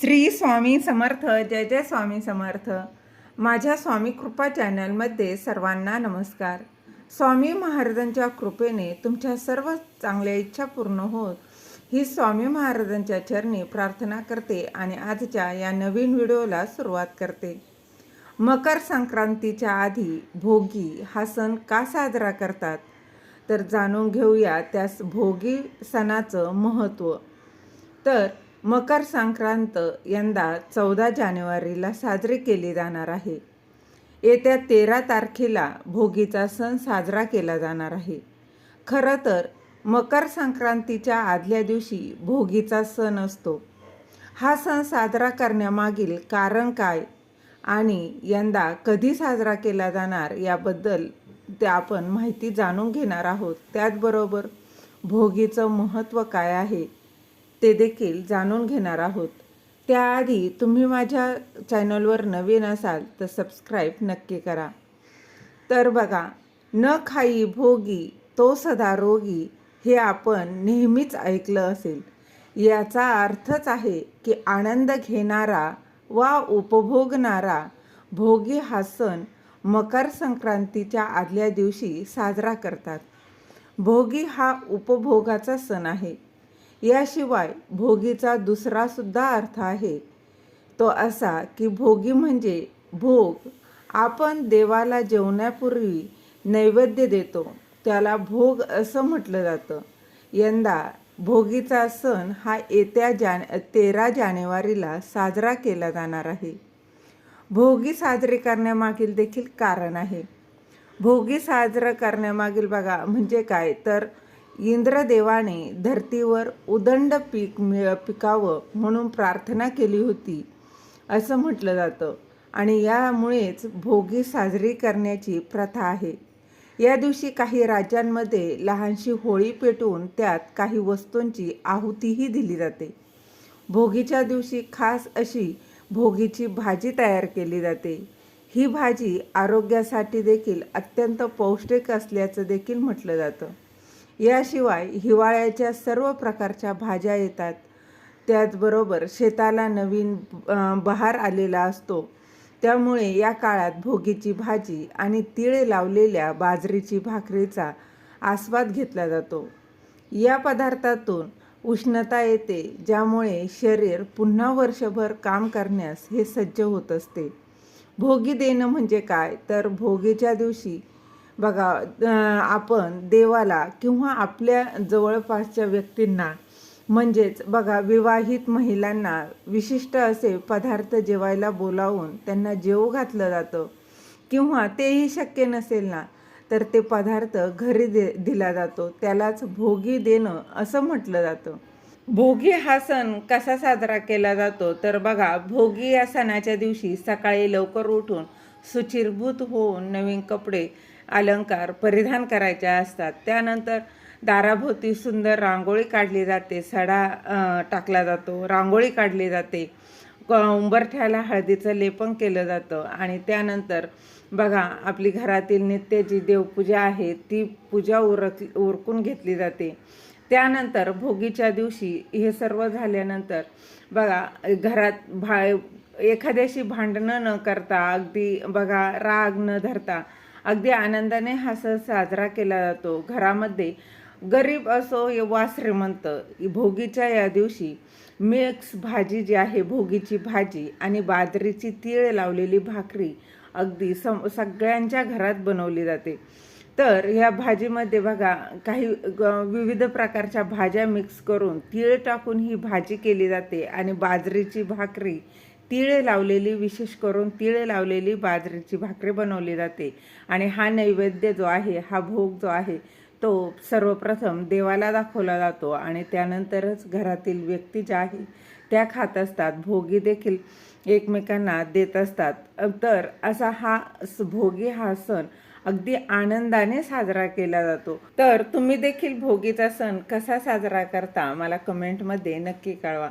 श्री स्वामी समर्थ जय जय स्वामी समर्थ. माझ्या स्वामी कृपा चॅनलमध्ये सर्वांना नमस्कार. स्वामी महाराजांच्या कृपेने तुमच्या सर्व चांगल्या इच्छा पूर्ण होत ही स्वामी महाराजांच्या चरणी प्रार्थना करते आणि आजच्या या नवीन व्हिडिओला सुरुवात करते. मकर संक्रांतीच्या आधी भोगी हा सण का साजरा करतात? तर जाणून घेऊया त्यास भोगी सणाचं महत्त्व तर मकर संक्रांत यंदा चौदा जानेवारीला साजरी केली जाणार आहे. येत्या तेरा तारखेला भोगीचा सण साजरा केला जाणार आहे. खरं तर मकर संक्रांतीच्या आदल्या दिवशी भोगीचा सण असतो. हा सण साजरा करण्यामागील कारण काय आणि यंदा कधी साजरा केला जाणार याबद्दल ते आपण माहिती जाणून घेणार आहोत. त्याचबरोबर भोगीचं महत्त्व काय आहे? ते देखील जाणून घेणार आहोत. त्याआधी तुम्ही माझ्या चॅनलवर नवीन असाल तर सबस्क्राईब नक्की करा. तर बघा न खाई भोगी तो सदा रोगी हे आपण नेहमीच ऐकलं असेल. याचा अर्थच आहे की आनंद घेणारा वा उपभोगणारा भोगी हा सण मकर संक्रांतीच्या आदल्या दिवशी साजरा करतात. भोगी हा उपभोगाचा सण आहे. याशिवाय भोगीचा दुसरा सुद्धा अर्थ आहे. तो असा की भोगी म्हणजे भोग. आपण देवाला जेवण्यापूर्वी नैवेद्य देतो त्याला भोग असं म्हटलं जातं. यंदा भोगीचा सण हा येत्या जान तेरा जानेवारीला साजरा केला जाणार आहे. भोगी साजरे करण्यामागील देखील कारण आहे. भोगी साजरं करण्यामागील बघा म्हणजे काय? तर इंद्रदेवाने धर्तीवर उदंड पीक मिळ पिकावं म्हणून प्रार्थना केली होती असं म्हटलं जातं. आणि यामुळेच भोगी साजरी करण्याची प्रथा आहे. या दिवशी काही राज्यांमध्ये लहानशी होळी पेटवून त्यात काही वस्तूंची आहुतीही दिली जाते. भोगीच्या दिवशी खास अशी भोगीची भाजी तयार केली जाते. ही भाजी आरोग्यासाठी देखील अत्यंत पौष्टिक असल्याचं देखील म्हटलं जातं. याशिवाय हिवाळ्याच्या सर्व प्रकारच्या भाज्या येतात. त्याचबरोबर शेताला नवीन बहार आलेला असतो. त्यामुळे या काळात भोगीची भाजी आणि तीळ लावलेल्या बाजरीची भाकरीचा आस्वाद घेतला जातो. या पदार्थातून उष्णता येते ज्यामुळे शरीर पुन्हा वर्षभर काम करण्यास हे सज्ज होत असते. भोगी देणं म्हणजे काय? तर भोगीच्या दिवशी बघा आपण देवाला किंवा आपल्या जवळपासच्या व्यक्तींना म्हणजेच बघा विवाहित महिलांना विशिष्ट असे पदार्थ जेवायला बोलावून त्यांना जेव घातलं जातं किंवा तेही शक्य नसेल ना तर ते पदार्थ घरी दे दिला जातो. त्यालाच भोगी देणं असं म्हटलं जातं. भोगी हा सण कसा साजरा केला जातो? तर बघा भोगी या सणाच्या दिवशी सकाळी लवकर उठून सुचिरभूत होऊन नवीन कपडे अलंकार परिधान करायचे असतात. त्यानंतर दाराभोवती सुंदर रांगोळी काढली जाते सडा टाकला जातो रांगोळी काढली जाते. उंबरठ्याला हळदीचं लेपन केलं जातं आणि त्यानंतर बघा आपली घरातील नित्य जी देवपूजा आहे ती पूजा उरक उरकून घेतली जाते. त्यानंतर भोगीच्या दिवशी हे सर्व झाल्यानंतर बघा घरात भा एखाद्याशी भांडणं न करता अगदी बघा राग न धरता अगदी आनंदाने हा सण साजरा केला जातो. घरामध्ये गरीब असो वा श्रीमंत भोगीच्या या दिवशी मिक्स भाजी जी आहे भोगीची भाजी आणि बाजरीची तीळ लावलेली भाकरी अगदी सम सगळ्यांच्या घरात बनवली जाते. तर ह्या भाजीमध्ये बघा काही विविध प्रकारच्या भाज्या मिक्स करून तीळ टाकून ही भाजी केली जाते आणि बाजरीची भाकरी तिळे लावलेली विशेष करून तिळे लावलेली बाजरीची भाकरी बनवली जाते. आणि हा नैवेद्य जो आहे हा भोग जो आहे तो सर्वप्रथम देवाला दाखवला जातो. आणि त्यानंतरच घरातील व्यक्ती ज्या आहे त्या खात असतात. भोगी देखील एकमेकांना देत असतात. तर असा हा भोगी हा सण अगदी आनंदाने साजरा केला जातो. तर तुम्ही देखील भोगीचा सण कसा साजरा करता मला कमेंटमध्ये नक्की कळवा.